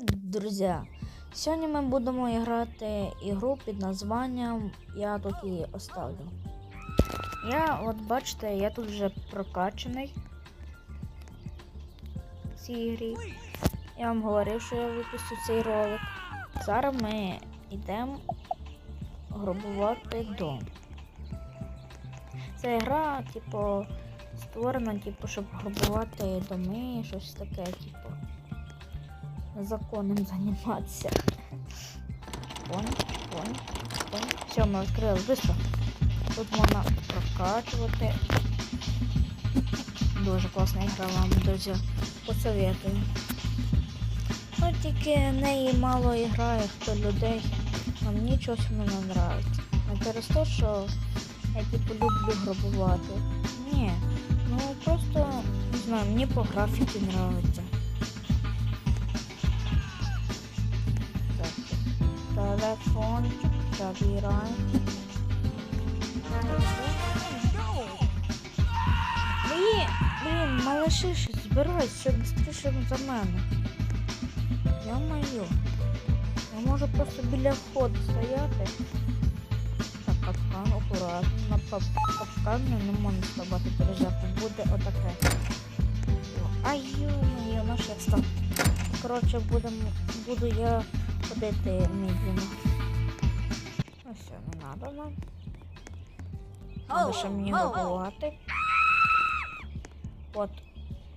Друзі, сьогодні ми будемо грати ігру під названням Я тут її оставлю. Я, от бачите, я тут вже прокачаний в цій ігрі. Я вам говорив, що я випустю цей ролик. Зараз ми йдемо грабувати дом. Ця гра, типу, створена, типу, щоб грабувати доми, щось таке, типу законом займатися. Вон, вон, вон. Все, ми відкрили быстро. Тут можна прокачувати. Дуже класна ігра вам, друзі. Посоветую. Ну тільки неї мало грає хто людей. А мені воно не нравиться. Не через те, що я типу люблю грабувати. Ні. Ну просто не знаю, мені по графіці нравиться. телефончик забираємо. Блін, блін, малыши, ще збирайся швидше за мене. Я маю. Я можу просто біля входу стояти. Так, капкан, акуратно. На кап- капкан не можна ставати пережати. Буде отаке. Ай, ё-моё, наш я став. Коротше, будем, буду я ходити медленно. Ну все, не надо нам. Ще мені готувати. От,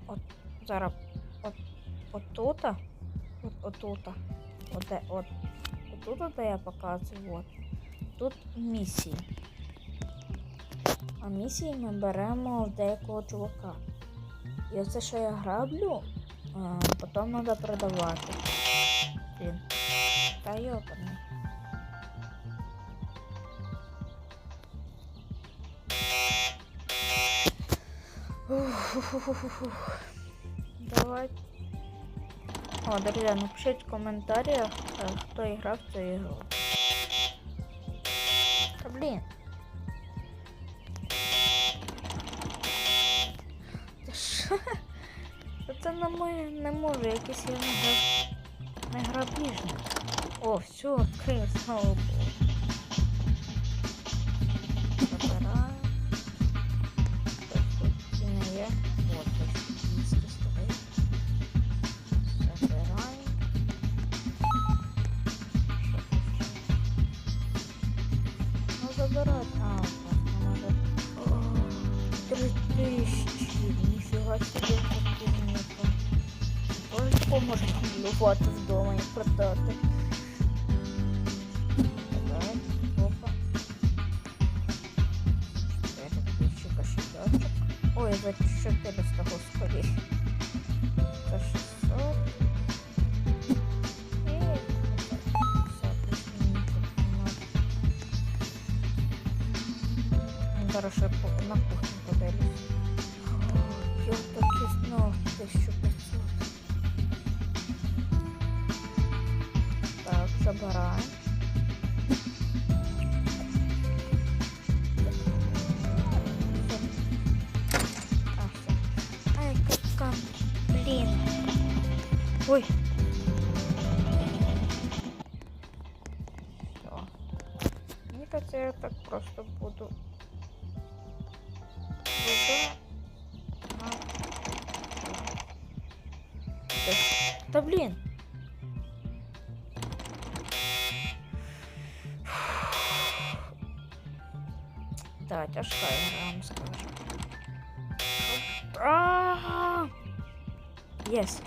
от, зараз, от, отута, от, отута, от, де, от, отут, де я показую, от. Тут місії. А місії ми беремо в деякого чувака. І оце, що я граблю, потім треба продавати. Та. Ух-ух-ух-ух. Давай. О, друзья, напишіть в коментарях, е, хто грав в цю ігру. Та блін. Та що? Це не, моє, не може, якийсь я не грабіжник. О, все, відкрив, слава Богу. Забираємо. Ось тут ціни є. От, ось 200 стоїть. Забираємо. Що тут ще? Ну, забирать. А, от так, ну, надо. О, Три тисячі. Ніфіга собі кабінету. Ось можна малювати вдома і продати. Ой, за 400, господи. За 600. І 50 плюс-мінус. Ну, Зараз ще на кухню подивлюсь. Я так і знав 1500. Так, забираємо. Ой. Все. Мені кажется, я так просто буду. Буду. А. Та- Та блін. Да, тяжка игра, я вам скажу. А! Yes.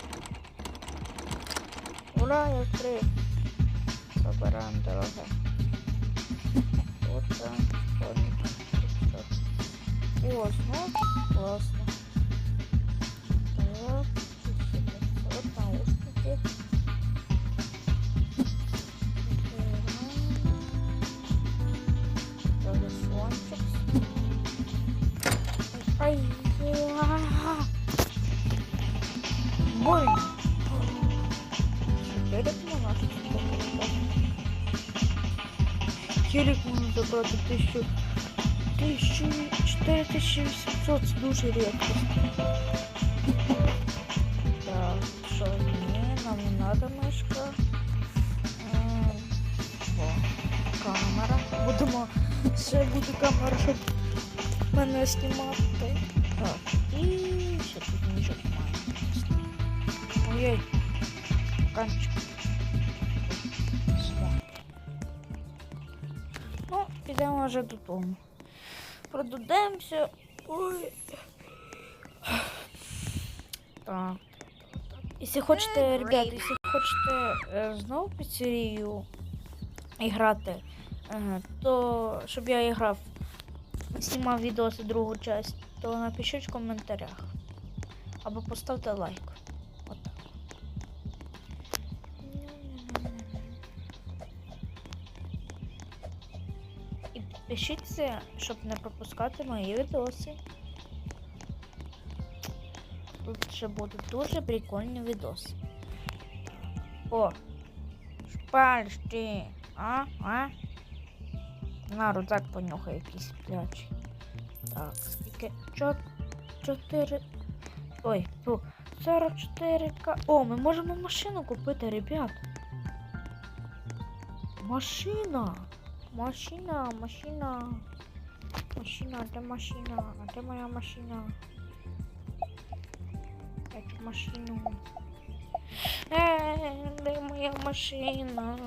Ура, я открыл. Забираем дорога. Вот там, О, снова классно. Телек можно забрать за тысячу, тысячу, четыре тысячи восемьсот, це дуже рідко. Так, що ні, нам не надо мишка. Е, О, камера. Будемо ще буде камера, щоб мене знімати. Так, і ще тут ніжок має. Ой-ой. Камчик. Підемо вже додому. Продудемося. Ой. Так. Якщо хочете, ребят, якщо хочете е, знову піцерію грати, е, то щоб я грав, знімав відоси другу часть, то напишіть в коментарях. Або поставте лайк. Підпишіться, щоб не пропускати мої відоси. Тут ще будуть дуже прикольні відоси. О! Шпальшки! А? А? На, рюкзак понюхай якийсь плячий. Так, скільки? Чо... Чотири. Ой, фу. 44к. О, ми можемо машину купити, ребят. Машина. Машина, машина. Машина, это машина. Это моя машина. Эту машину. Э, это моя машина.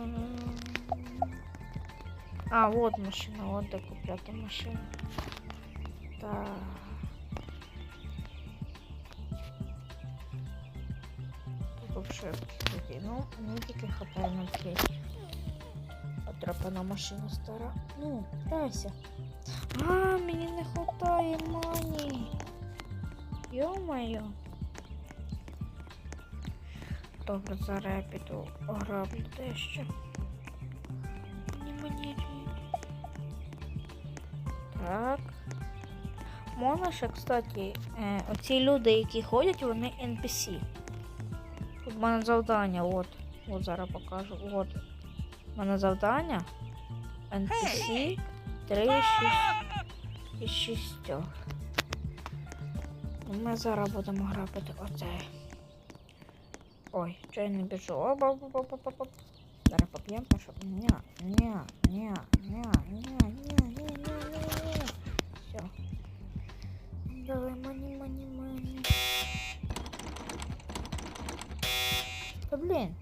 А, вот машина, вот так куплята машина. Да. тут Вообще, ну, не хватает на третий. Потрапана машина стара. Ну, грайся. А, мені не хватає мані. Йо-моє. Добре, зараз я піду ограблю дещо. Ні, мені ні. Так. Можна ще, кстати, е, оці люди, які ходять, вони NPC. Тут в мене завдання, от. От зараз покажу. От. У мене завдання. NPC 3 6 і 6. Ми зараз будемо грабити оце. Ой, що я не біжу. Оп. Зараз поп'ємо перше. Ня, ня, ня, ня, ня, ня, ня, ня, ня. Все. Давай, мани, мани, мани. Та блін.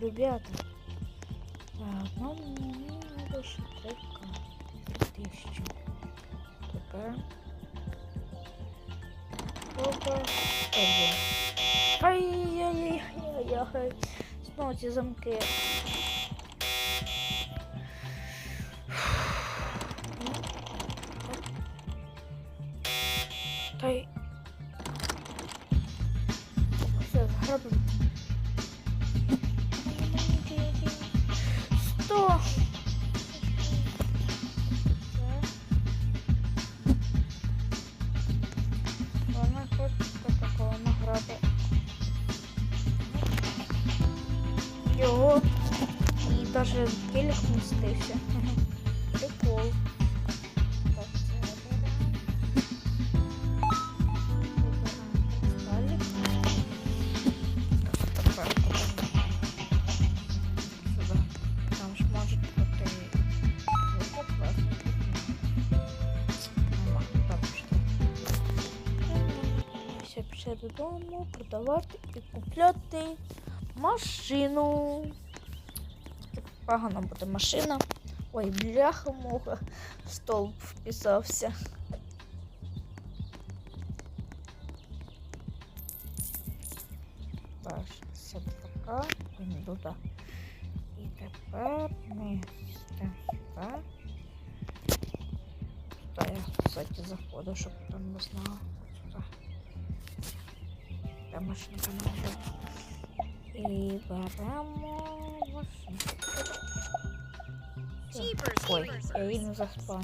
Ребята, так, нам надо еще только тысячу. ТП. Опа. Ай-яй-яй-яй-яй. Смотрите замки. вже в келях вмістився. Прикол. Ще е, е, додому продавати і купляти машину. Так погано буде машина. Ой, бляха муха. Столб вписався. Так, 62к. і не туди. І тепер ми сюди. Та я, кстати, заходу, щоб там не знала. Сюди. Та машинка не вже. І беремо машинку. Всё. Jeepers, Ой, jeepers. я її не заспав.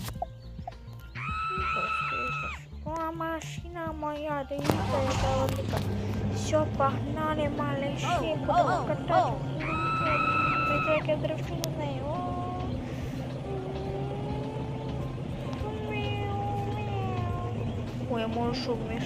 О, машина моя, дивіться, яка велика. Все, погнали, малыші, Оу, будемо оу, катати. оу. Дивіться, як я дрифтую з нею. О. Ой, я можу шумиш.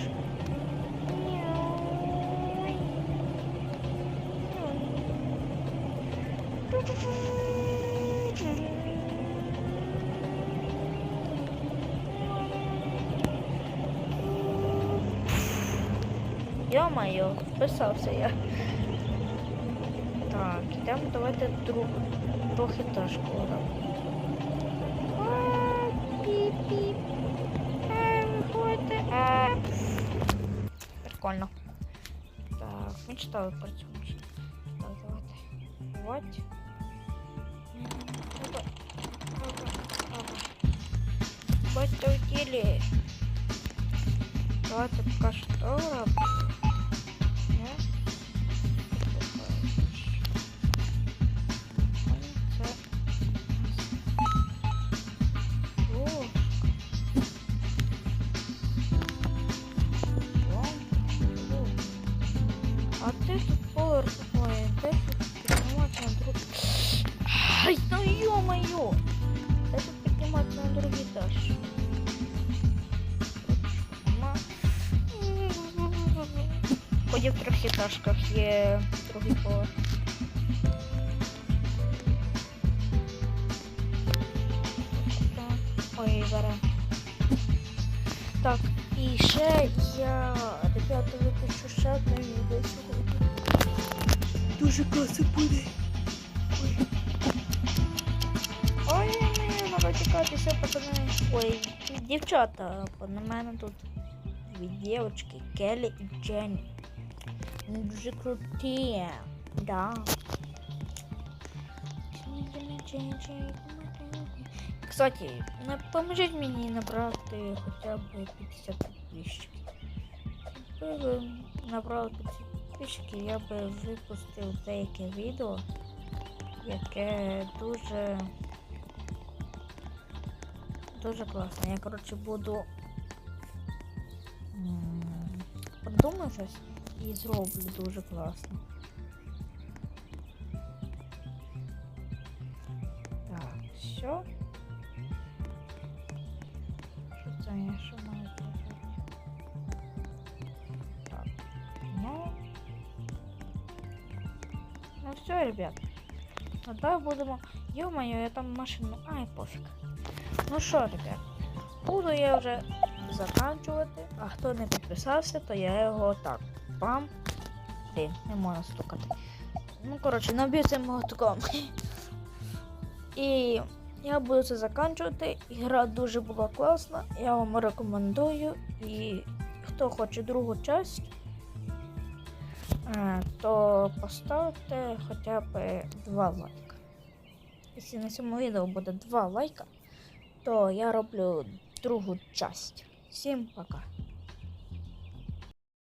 Ё-моё, вписався я. Так, йдемо давайте друг, трохи ташку Піп-піп. Е, виходьте. Прикольно. Так, ми читали про цю. Так, давайте. Вот. Будьте Вот это пока поки Ході в трьохітажках є другий поверх. Ой, бере. Так, і ще я, ребята, випишу ще одне відео сьогодні. Дуже класно буде. Ой. Ой, мені треба тікатися, пацани. Ой, дівчата, на мене тут дві дівчатки, Келі і Дженні. Вони дуже круті. Да. Кстати, не поможіть мені набрати хоча б 50 підписчиків. Якби набрали 50 підписчиків, я би випустив деяке відео, яке дуже дуже класне. Я коротше буду м, щось і зроблю дуже класно. Так, все. Що це я ще маю зробити? Так, ну. Ну все, ребят. А давай будемо. Ё-моё, я там машину. Ай, пофіг. Ну що, ребят, буду я вже заканчувати. А хто не підписався, то я його так. Бам. Блін, не можна стукати. Ну, коротше, наб'ю цим молотком. І я буду це заканчувати. Гра дуже була класна. Я вам рекомендую. І хто хоче другу часть, е, то поставте хоча б 2 лайка. Якщо на цьому відео буде 2 лайка, то я роблю другу часть. Всім пока.